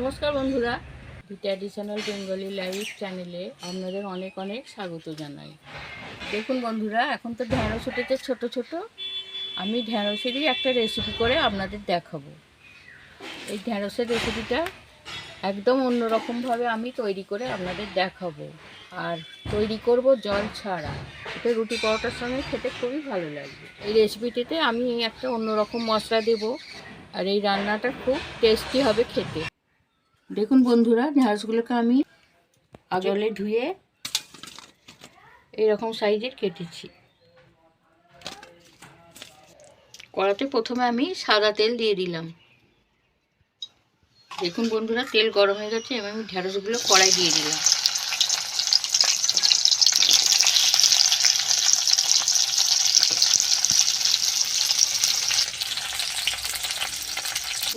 নমস্কার বন্ধুরা। Traditional Bengali live চ্যানেলে আপনাদের অনেক অনেক স্বাগত জানাই। দেখুন বন্ধুরা, এখন তো ঢ্যাঁড়স উঠেছে ছোট ছোট। আমি ঢ্যাঁড়সেরই একটা রেসিপি করে আপনাদের দেখাবো। এই ঢ্যাঁড়সের রেসিপিটা একদম অন্যরকমভাবে আমি তৈরি করে আপনাদের দেখাবো। আর তৈরি করব জল ছাড়া। এটা রুটি পরোটার সঙ্গে খেতে খুবই ভালো লাগবে। এই রেসিপিটিতে আমি একটা অন্যরকম মশলা দেব। আর এই রান্নাটা খুব টেস্টি হবে খেতে। দেখুন বন্ধুরা ঢ্যাঁড়সগুলোকে আমি জলে ধুয়ে এরকম সাইজের কেটেছি। কড়াতে প্রথমে আমি সাদা তেল দিয়ে দিলাম। দেখুন বন্ধুরা, তেল গরম হয়ে গেছে এবং আমি ঢেঁড়সগুলো কড়াই দিয়ে দিলাম।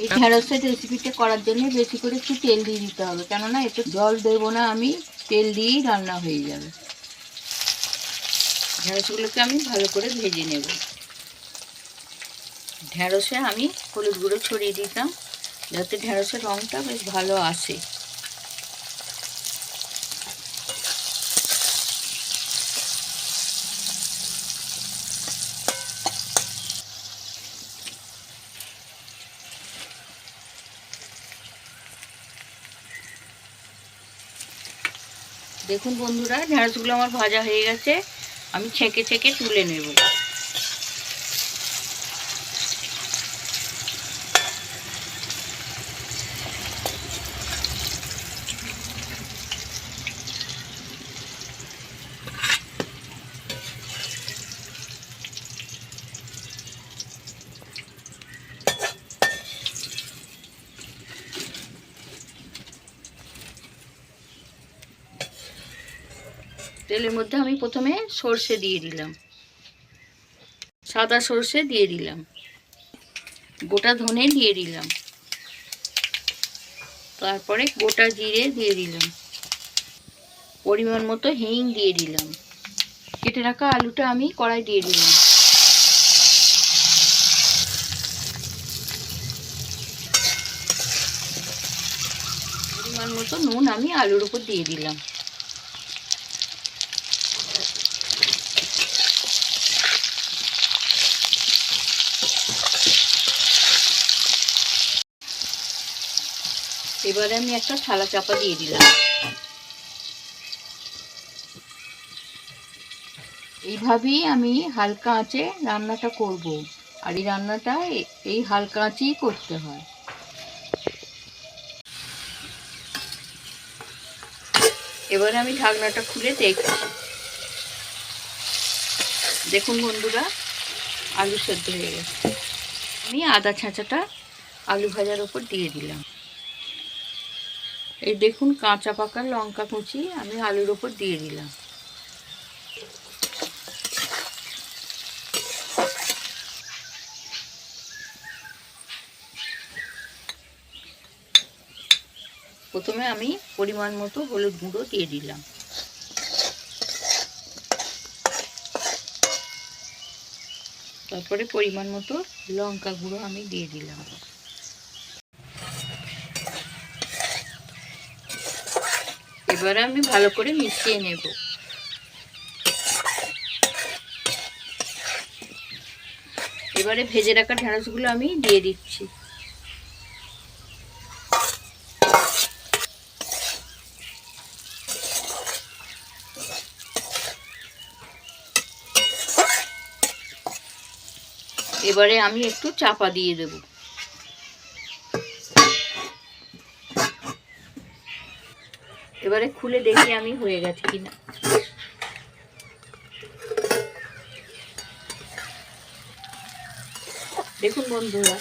এই ঢ্যাঁড়সের রেসিপিটা করার জন্য বেশি করে একটু তেল দিয়ে দিতে হবে। কেননা এতে জল দেবো না আমি, তেল দিয়েই রান্না হয়ে যাবে। ঢ্যাঁড়সগুলোকে আমি ভালো করে ভেজে নেব। ঢ্যাঁড়সে আমি হলুদ গুঁড়ো ছড়িয়ে দিতাম, যাতে ঢ্যাঁড়সের রঙটা বেশ ভালো আসে। দেখুন বন্ধুরা ঢ্যাঁড়সগুলো আমার ভাজা হয়ে গেছে। আমি ছেঁকে ছেঁকে তুলে নেব। তেলের মধ্যে আমি প্রথমে সর্ষে দিয়ে দিলাম। সাদা সর্ষে দিয়ে দিলাম। গোটা ধনে দিয়ে দিলাম। তারপরে গোটা জিরে দিয়ে দিলাম। পরিমাণ মতো হিং দিয়ে দিলাম। কেটে রাখা আলুটা আমি কড়াই দিয়ে দিলাম। পরিমাণ মতো নুন আমি আলুর উপর দিয়ে দিলাম। এবারে আমি একটা থালা চাপা দিয়ে দিলাম। এইভাবেই আমি হালকা আঁচে রান্নাটা করব। আর এই রান্নাটা এই হালকা আঁচেই করতে হয়। এবারে আমি ঢাকনাটা খুলে দেখছি। দেখুন বন্ধুরা, আলু সেদ্ধ হয়ে গেছে। আমি আদা ছাঁচাটা আলু ভাজার ওপর দিয়ে দিলাম। এই দেখুন কাঁচা পাকা লঙ্কা কুচি আমি আলুর ওপর দিয়ে দিলাম। প্রথমে আমি পরিমাণ মতো হলুদ গুঁড়ো দিয়ে দিলাম। তারপরে পরিমাণ মতো লঙ্কা গুঁড়ো আমি দিয়ে দিলাম। এবারে আমি ভালো করে মিশিয়ে নেব। এবারে ভেজে রাখা ঢেঁড়সগুলো আমি দিয়ে দিচ্ছি। এবারে আমি একটু চাপা দিয়ে দেবো। এবারে খুলে দেখি আমি হয়ে গেছে কিনা। দেখুন বন্ধুরা,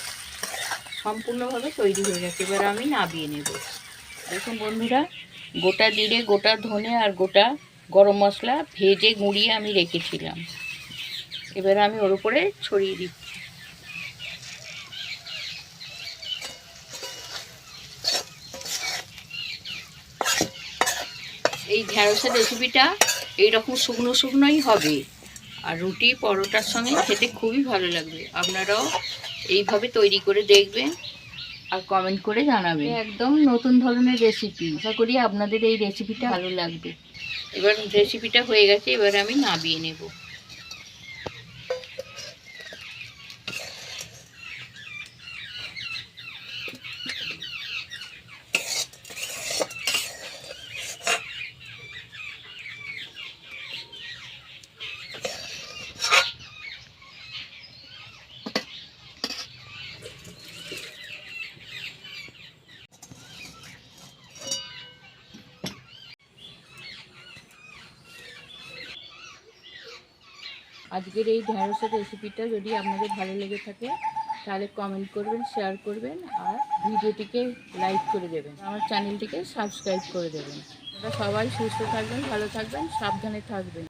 সম্পূর্ণভাবে তৈরি হয়ে গেছে। এবার আমি নাবিয়ে নেব। দেখুন বন্ধুরা, গোটা জিরে, গোটা ধনে আর গোটা গরম মশলা ভেজে গুঁড়িয়ে আমি রেখেছিলাম। এবার আমি ওর উপরে ছড়িয়ে দিচ্ছি। এই ঢ্যাঁড়সের রেসিপিটা এইরকম শুকনো শুকনোই হবে। আর রুটি পরোটার সঙ্গে খেতে খুবই ভালো লাগবে। আপনারাও এইভাবে তৈরি করে দেখবেন আর কমেন্ট করে জানাবেন। একদম নতুন ধরনের রেসিপি আশা করি আপনাদের এই রেসিপিটা ভালো লাগবে। এবার রেসিপিটা হয়ে গেছে এবার আমি নামিয়ে নেব। আজকের এই ঢ্যাঁড়সের রেসিপিটা যদি আপনাদের ভালো লেগে থাকে, তাহলে কমেন্ট করবেন শেয়ার করবেন, আর ভিডিওটিকে লাইক করে দেবেন। আমার চ্যানেলটিকে সাবস্ক্রাইব করে দেবেন। সবাই সুস্থ থাকবেন, ভালো থাকবেন, সাবধানে থাকবেন।